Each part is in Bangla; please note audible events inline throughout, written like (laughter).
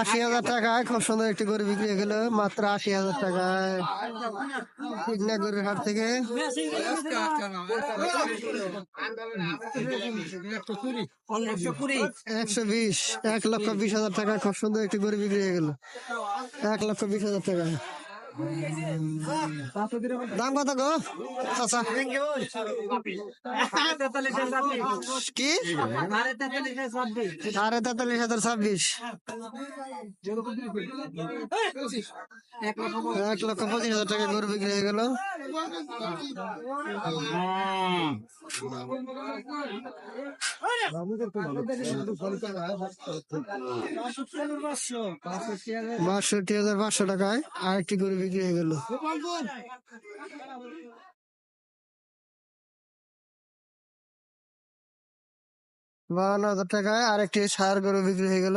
আশি হাজার টাকায় খুব সুন্দর একটি গরু বিক্রি হয়ে গেল, মাত্র আশি হাজার টাকায়। ঠিকনা গরুর হাট থেকে। একশো বিশ, এক লক্ষ বিশ হাজার টাকা খুব সুন্দর একটি গরু বিক্রি হয়ে গেল। এক লক্ষ বিশ হাজার টাকা দাম কত গো? কি? সাড়ে তেতাল্লিশ হাজার ছাব্বিশ। এক লক্ষ পঁচিশ হাজার টাকা গরু বিক্রি হয়ে গেল। বাষট্টি হাজার পাঁচশো টাকায় আরেকটি গরু বিক্রি হয়ে গেল। হাজার টাকায় আরেকটি সার গরু বিক্রি হয়ে গেল।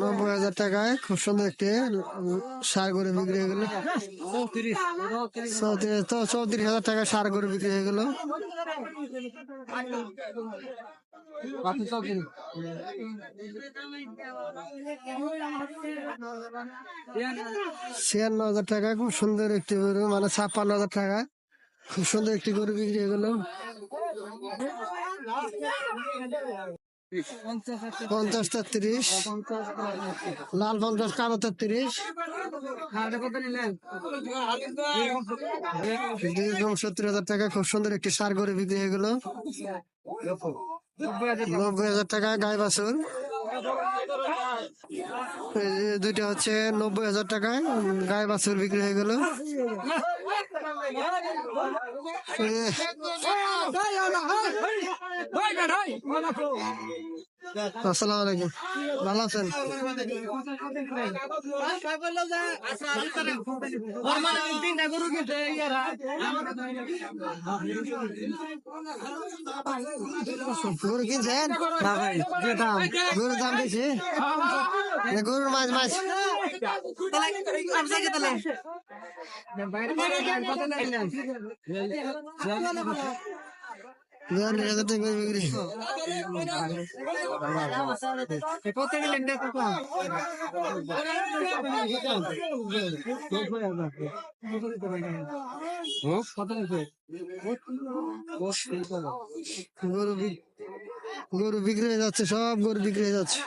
নব্বই হাজার টাকায় খুব সুন্দর একটি সার গরু বিক্রি হয়ে গেল। চৌত্রিশ হাজার টাকা সার গরু বিক্রি হয়ে গেল। ছিয়ান্ন হাজার টাকা, খুব সুন্দর একটি গরু মানে ছাপ্পান্ন হাজার টাকা। খুব সুন্দর একটি গরু বিক্রি হয়ে গেল পঞ্চাশ তেত্রিশ লাল পঞ্চাশ কালো তেত্রিশ সত্তর হাজার টাকা, খুব সুন্দর একটি সার গরু বিক্রি হয়ে গেল। নব্বই হাজার টাকা গায়ে বাছুর দুইটা হচ্ছে নব্বই হাজার টাকায় গায়ে বাছুর বিক্রি হয়ে গেল আসসালামু আলাইকুম। ভালো আছেন? গরু কিনছেন? গরুর দাম বেশি? গরুর মাছ মাছ। বিয়াল্লিশ হাজার টাকা করে বিক্রি (laughs) গরু বিক- গরু বিক্রি হয়ে যাচ্ছে সব গরু বিক্রি হয়ে যাচ্ছে।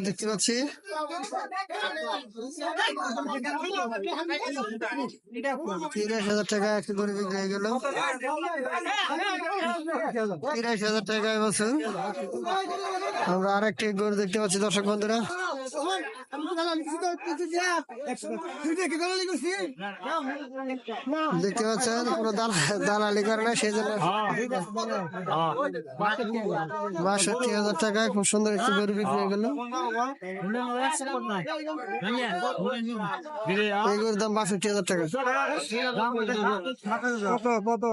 দেখতে পাচ্ছি। তিরিশ হাজার টাকা একটা গরু হয়ে গেল তিরিশ হাজার টাকা এবছর। আমরা আরেকটি গরু দেখতে পাচ্ছি, দর্শক বন্ধুরা। দেখতে পাচ্ছেন কোনো দালা- দালালি করে না জন্য বাষট্টি হাজার টাকায় খুব সুন্দর একটি গরু বিক্রি হয়ে গেল। এই গরুর দাম বাষট্টি হাজার টাকা। কত কত?